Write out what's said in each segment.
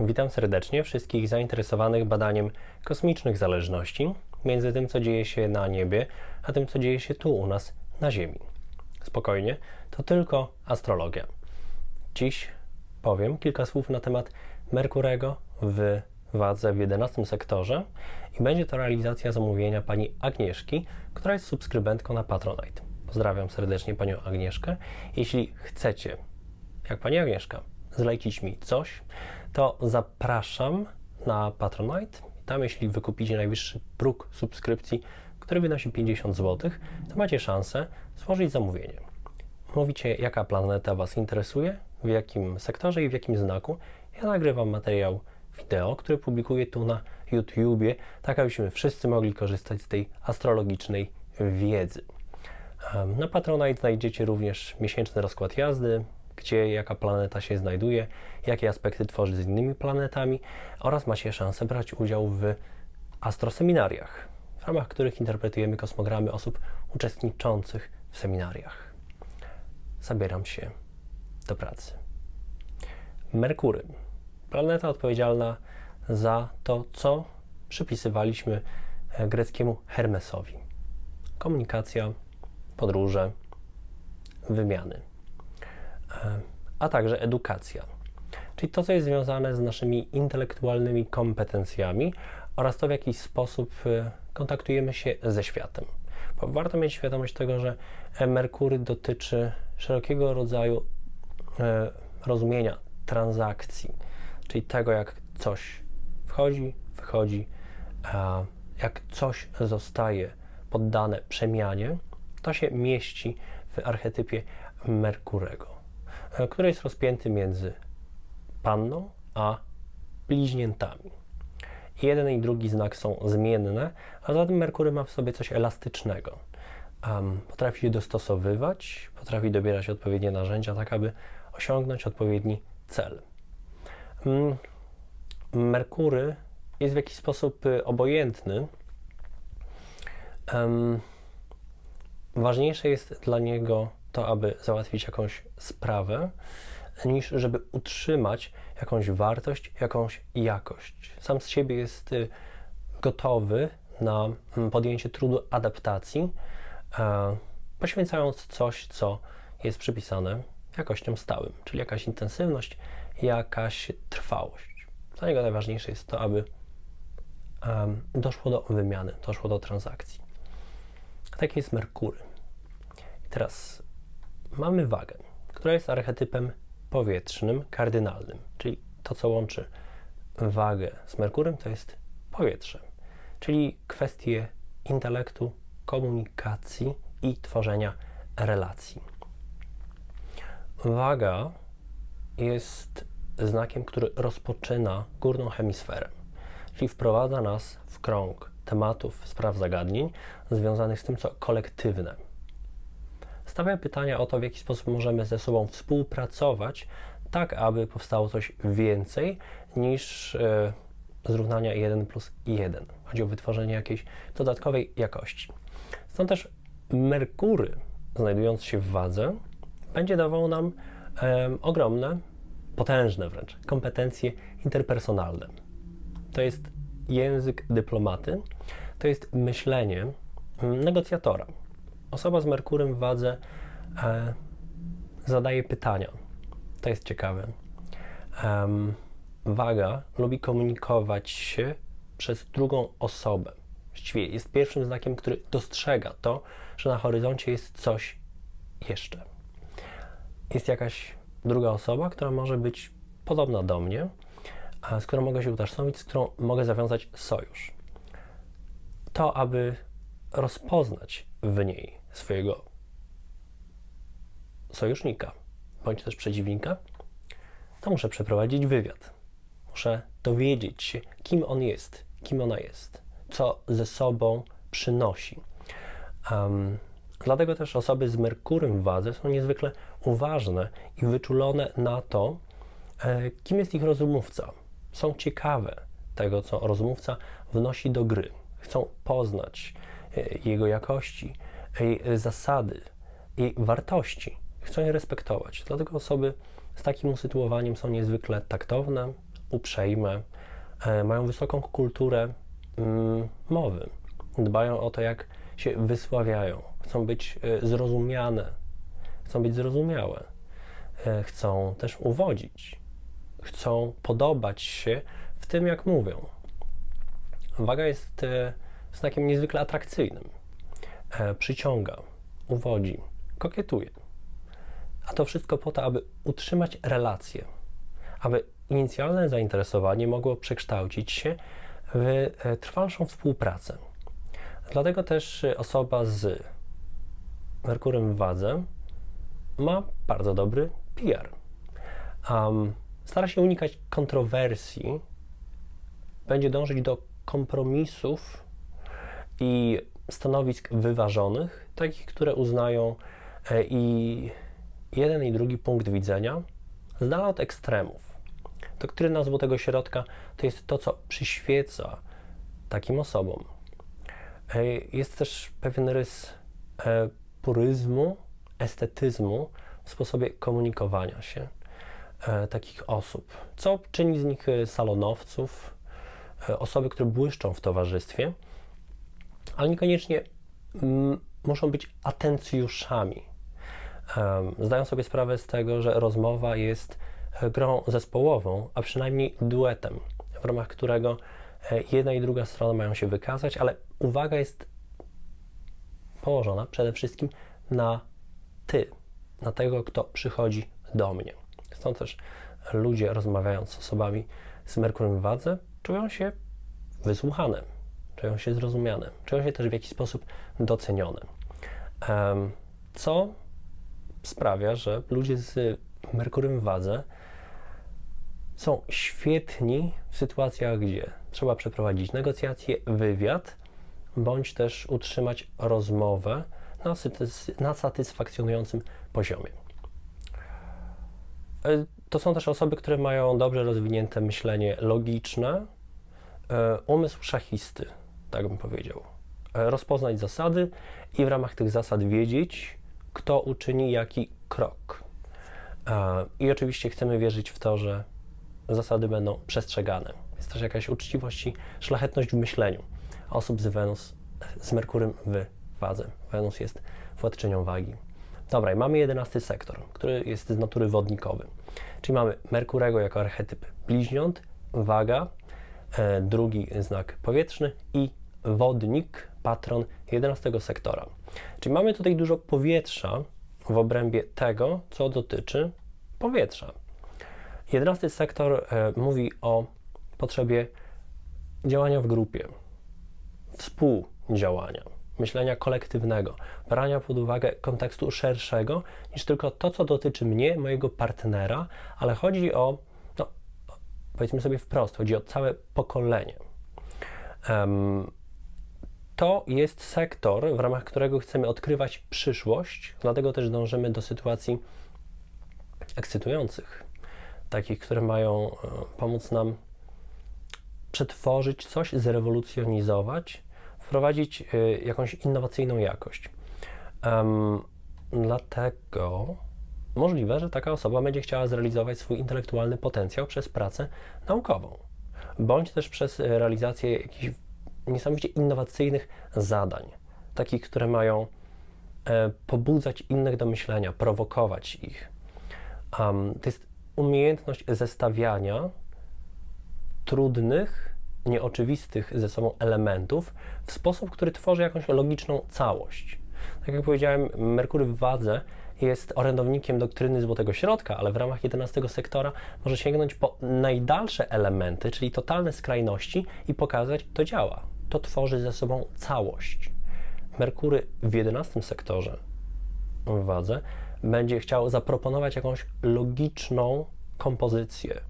Witam serdecznie wszystkich zainteresowanych badaniem kosmicznych zależności między tym, co dzieje się na niebie, a tym, co dzieje się tu u nas na Ziemi. Spokojnie, to tylko astrologia. Dziś powiem kilka słów na temat Merkurego w wadze w 11 sektorze i będzie to realizacja zamówienia pani Agnieszki, która jest subskrybentką na Patronite. Pozdrawiam serdecznie panią Agnieszkę. Jeśli chcecie, jak pani Agnieszka, zlecić mi coś, to zapraszam na Patronite. Tam, jeśli wykupicie najwyższy próg subskrypcji, który wynosi 50 zł, to macie szansę złożyć zamówienie. Mówicie, jaka planeta Was interesuje, w jakim sektorze i w jakim znaku. Ja nagrywam materiał wideo, który publikuję tu na YouTubie, tak abyśmy wszyscy mogli korzystać z tej astrologicznej wiedzy. Na Patronite znajdziecie również miesięczny rozkład jazdy, gdzie jaka planeta się znajduje, jakie aspekty tworzy z innymi planetami oraz macie szansę brać udział w astroseminariach, w ramach których interpretujemy kosmogramy osób uczestniczących w seminariach. Zabieram się do pracy. Merkury. Planeta odpowiedzialna za to, co przypisywaliśmy e, greckiemu Hermesowi. Komunikacja, podróże, wymiany, a także edukacja. Czyli to, co jest związane z naszymi intelektualnymi kompetencjami oraz to, w jaki sposób e, kontaktujemy się ze światem. Bo warto mieć świadomość tego, że Merkury dotyczy szerokiego rodzaju rozumienia transakcji, czyli tego, jak coś wchodzi, wychodzi, jak coś zostaje poddane przemianie, to się mieści w archetypie Merkurego, e, który jest rozpięty między panną a bliźniętami. Jeden i drugi znak są zmienne, a zatem Merkury ma w sobie coś elastycznego. Um, potrafi się dostosowywać, potrafi dobierać odpowiednie narzędzia, tak aby osiągnąć odpowiedni cel. Um, Merkury jest w jakiś sposób y, obojętny. Um, ważniejsze jest dla niego to, aby załatwić jakąś sprawę, niż żeby utrzymać jakąś wartość, jakąś jakość. Sam z siebie jest y, gotowy na mm, podjęcie trudu adaptacji, e, poświęcając coś, co jest przypisane jakościom stałym, czyli jakaś intensywność, jakaś trwałość. Dla niego najważniejsze jest to, aby doszło do wymiany, doszło do transakcji. Taki jest Merkury. Teraz mamy wagę, która jest archetypem powietrznym, kardynalnym, czyli to, co łączy wagę z Merkurem, to jest powietrze, czyli kwestie intelektu, komunikacji i tworzenia relacji. Waga jest znakiem, który rozpoczyna górną hemisferę, czyli wprowadza nas w krąg tematów, spraw, zagadnień związanych z tym, co kolektywne. Stawia pytania o to, w jaki sposób możemy ze sobą współpracować, tak aby powstało coś więcej niż e, zrównania 1 plus 1. Chodzi o wytworzenie jakiejś dodatkowej jakości. Stąd też Merkury, znajdując się w wadze, będzie dawał nam ogromne potężne wręcz kompetencje interpersonalne. To jest język dyplomaty, to jest myślenie mm, negocjatora. Osoba z Merkurem w wadze e, zadaje pytania. To jest ciekawe. Waga lubi komunikować się przez drugą osobę. Właściwie jest pierwszym znakiem, który dostrzega to, że na horyzoncie jest coś jeszcze. Jest jakaś druga osoba, która może być podobna do mnie, z którą mogę się utożsamić, z którą mogę zawiązać sojusz. To, aby rozpoznać w niej swojego sojusznika bądź też przeciwnika, to muszę przeprowadzić wywiad. Muszę dowiedzieć się, kim on jest, kim ona jest, co ze sobą przynosi. Um, Dlatego też osoby z Merkurem w wadze są niezwykle uważne i wyczulone na to, e, kim jest ich rozmówca. Są ciekawe tego, co rozmówca wnosi do gry. Chcą poznać e, jego jakości, jej zasady, jej wartości. Chcą je respektować. Dlatego osoby z takim usytuowaniem są niezwykle taktowne, uprzejme, e, mają wysoką kulturę mm, mowy, dbają o to, jak się wysławiają, chcą być e, zrozumiane, chcą być zrozumiałe, e, chcą też uwodzić, chcą podobać się w tym, jak mówią. Waga jest znakiem niezwykle atrakcyjnym. E, przyciąga, uwodzi, kokietuje. A to wszystko po to, aby utrzymać relacje, aby inicjalne zainteresowanie mogło przekształcić się w e, trwalszą współpracę. Dlatego też e, osoba z Merkurem w wadze ma bardzo dobry PR. Um, stara się unikać kontrowersji, będzie dążyć do kompromisów i stanowisk wyważonych, takich, które uznają e, i jeden i drugi punkt widzenia z dala od ekstremów. Doktryna Złotego Środka to jest to, co przyświeca takim osobom. E, Jest też pewien rys e, puryzmu, estetyzmu w sposobie komunikowania się takich osób, co czyni z nich salonowców, osoby, które błyszczą w towarzystwie, ale niekoniecznie mm, muszą być atencjuszami. Zdają sobie sprawę z tego, że rozmowa jest grą zespołową, a przynajmniej duetem, w ramach którego e, jedna i druga strona mają się wykazać, ale uwaga jest położona przede wszystkim na ty, na tego, kto przychodzi do mnie. Stąd też ludzie rozmawiając z osobami z Merkurem w wadze czują się wysłuchane, czują się zrozumiane, czują się też w jakiś sposób docenione. Co sprawia, że ludzie z Merkurem w wadze są świetni w sytuacjach, gdzie trzeba przeprowadzić negocjacje, wywiad, bądź też utrzymać rozmowę na, na satysfakcjonującym poziomie. E, To są też osoby, które mają dobrze rozwinięte myślenie logiczne, e, umysł szachisty, tak bym powiedział. Rozpoznać zasady i w ramach tych zasad wiedzieć, kto uczyni jaki krok. E, I oczywiście chcemy wierzyć w to, że zasady będą przestrzegane. Jest też jakaś uczciwość i szlachetność w myśleniu osób z Wenus, z Merkurym w wadze. Wenus jest władczynią wagi. Dobra, i mamy jedenasty sektor, który jest z natury wodnikowy. Czyli mamy Merkurego jako archetyp bliźniąt, waga, drugi znak powietrzny i wodnik, patron 11 sektora. Czyli mamy tutaj dużo powietrza w obrębie tego, co dotyczy powietrza. 11 sektor e, mówi o potrzebie działania w grupie, współdziałania, myślenia kolektywnego, brania pod uwagę kontekstu szerszego niż tylko to, co dotyczy mnie, mojego partnera, ale chodzi o, powiedzmy sobie wprost, chodzi o całe pokolenie. To jest sektor, w ramach którego chcemy odkrywać przyszłość, dlatego też dążymy do sytuacji ekscytujących, takich, które mają e, pomóc nam przetworzyć coś, zrewolucjonizować, wprowadzić e, jakąś innowacyjną jakość. Dlatego możliwe, że taka osoba będzie chciała zrealizować swój intelektualny potencjał przez pracę naukową, bądź też przez e, realizację jakichś niesamowicie innowacyjnych zadań, takich, które mają e, pobudzać innych do myślenia, prowokować ich. Um, to jest umiejętność zestawiania trudnych, nieoczywistych ze sobą elementów w sposób, który tworzy jakąś logiczną całość. Tak jak powiedziałem, Merkury w wadze jest orędownikiem doktryny Złotego Środka, ale w ramach 11 sektora może sięgnąć po najdalsze elementy, czyli totalne skrajności i pokazać, to działa. To tworzy ze sobą całość. Merkury w 11 sektorze w wadze będzie chciał zaproponować jakąś logiczną kompozycję,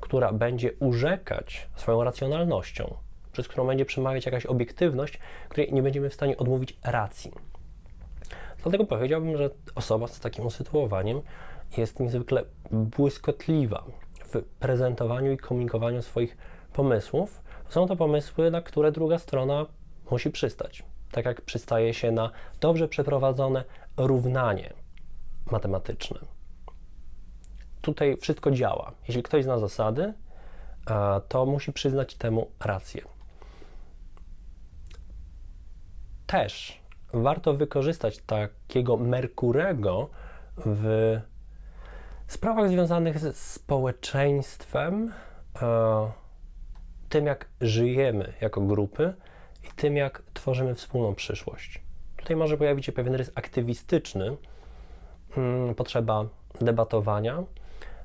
która będzie urzekać swoją racjonalnością, przez którą będzie przemawiać jakaś obiektywność, której nie będziemy w stanie odmówić racji. Dlatego powiedziałbym, że osoba z takim usytuowaniem jest niezwykle błyskotliwa w prezentowaniu i komunikowaniu swoich pomysłów. Są to pomysły, na które druga strona musi przystać. Tak jak przystaje się na dobrze przeprowadzone równanie matematyczne. Tutaj wszystko działa. Jeśli ktoś zna zasady, to musi przyznać temu rację. Też warto wykorzystać takiego Merkurego w sprawach związanych ze społeczeństwem, e, tym jak żyjemy jako grupy i tym jak tworzymy wspólną przyszłość. Tutaj może pojawić się pewien rys aktywistyczny, mm, potrzeba debatowania,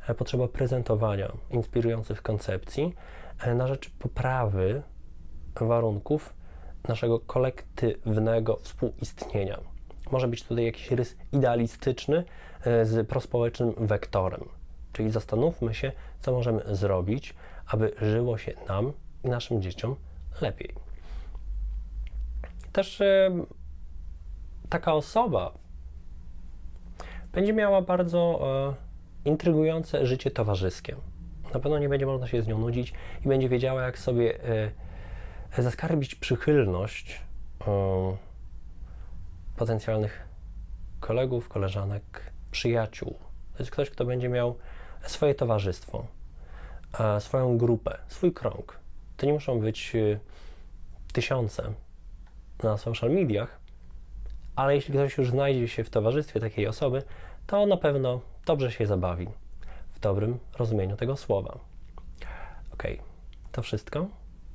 e, potrzeba prezentowania inspirujących koncepcji e, na rzecz poprawy warunków naszego kolektywnego współistnienia. Może być tutaj jakiś rys idealistyczny e, z prospołecznym wektorem. Czyli zastanówmy się, co możemy zrobić, aby żyło się nam i naszym dzieciom lepiej. Też e, taka osoba będzie miała bardzo e, intrygujące życie towarzyskie. Na pewno nie będzie można się z nią nudzić i będzie wiedziała, jak sobie zaskarbić przychylność e, potencjalnych kolegów, koleżanek, przyjaciół. To jest ktoś, kto będzie miał swoje towarzystwo, e, swoją grupę, swój krąg. To nie muszą być e, tysiące na social mediach, ale jeśli ktoś już znajdzie się w towarzystwie takiej osoby, to na pewno dobrze się zabawi w dobrym rozumieniu tego słowa. Ok, to wszystko.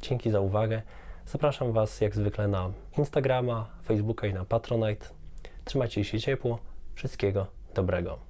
Dzięki za uwagę. Zapraszam Was jak zwykle na Instagrama, Facebooka i na Patronite. Trzymajcie się ciepło. Wszystkiego dobrego.